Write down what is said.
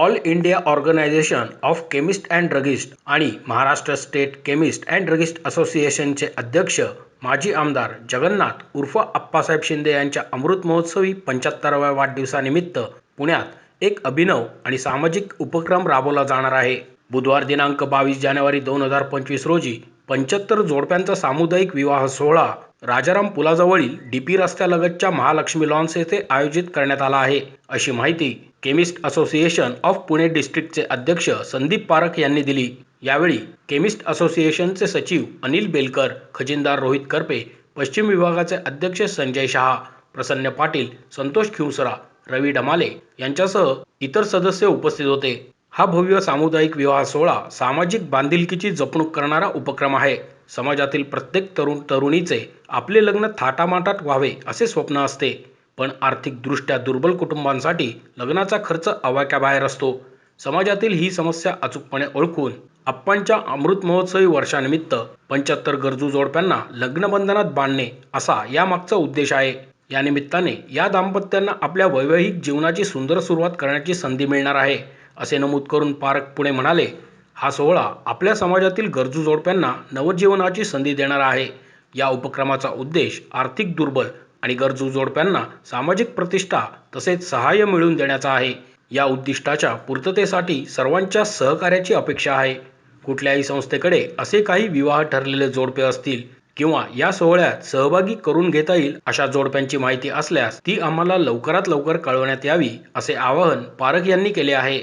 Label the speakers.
Speaker 1: All India organisation of chemist and druggist आणि Maharashtra state chemist and druggist असोसिएशनचे अध्यक्ष माजी आमदार जगन्नाथ उर्फ आप्पासाहेब शिंदे यांच्या अमृत महोत्सवी पंच्याहत्तराव्या वाढदिवसानिमित्त पुण्यात एक अभिनव आणि सामाजिक उपक्रम राबवला जाणार आहे. बुधवार दिनांक बावीस जानेवारी दोन हजार पंचवीस रोजी पंच्याहत्तर जोडप्यांचा सामुदायिक विवाह सोहळा राजाराम पुलाजवळील डीपी रस्त्यालगतच्या महालक्ष्मी लॉन्स येथे आयोजित करण्यात आला आहे. अशी माहिती केमिस्ट असोसिएशन ऑफ पुणे डिस्ट्रिक्टचे अध्यक्ष संदीप पारख यांनी दिली. यावेळी केमिस्ट असोसिएशनचे सचिव अनिल बेलकर खजिनदार रोहित करपे पश्चिम विभागाचे अध्यक्ष संजय शहा प्रसन्न पाटील संतोष खिवसरा रवी डमाले यांच्यासह इतर सदस्य उपस्थित होते. हा भव्य सामुदायिक विवाह सोहळा सामाजिक बांधिलकीची जपणूक करणारा उपक्रम आहे. समाजातील प्रत्येक तरुण तरुणीचे आपले लग्न थाटामाटात व्हावे असे स्वप्न असते. पण आर्थिकदृष्ट्या दुर्बल कुटुंबांसाठी लग्नाचा खर्च आवाक्याबाहेर असतो. समाजातील ही समस्या अचूकपणे ओळखून आप्पांच्या अमृत महोत्सवी वर्षानिमित्त पंच्याहत्तर गरजू जोडप्यांना लग्नबंधनात बांधणे असा यामागचा उद्देश आहे. या निमित्ताने या दाम्पत्यांना आपल्या वैवाहिक जीवनाची सुंदर सुरुवात करण्याची संधी मिळणार आहे. असे नमूद करून पारख पुणे म्हणाले हा सोहळा आपल्या समाजातील गरजू जोडप्यांना नवजीवनाची संधी देणारा आहे. या उपक्रमाचा उद्देश आर्थिक दुर्बल आणि गरजू जोडप्यांना सामाजिक प्रतिष्ठा तसेच सहाय्य मिळवून देण्याचा आहे. या उद्दिष्टाच्या पूर्ततेसाठी सर्वांच्या सहकार्याची अपेक्षा आहे. कुठल्याही संस्थेकडे असे काही विवाह ठरलेले जोडपे असतील किंवा या सोहळ्यात सहभागी करून घेता येईल अशा जोडप्यांची माहिती असल्यास ती आम्हाला लवकरात लवकर कळवण्यात यावी असे आवाहन पारख यांनी केले आहे.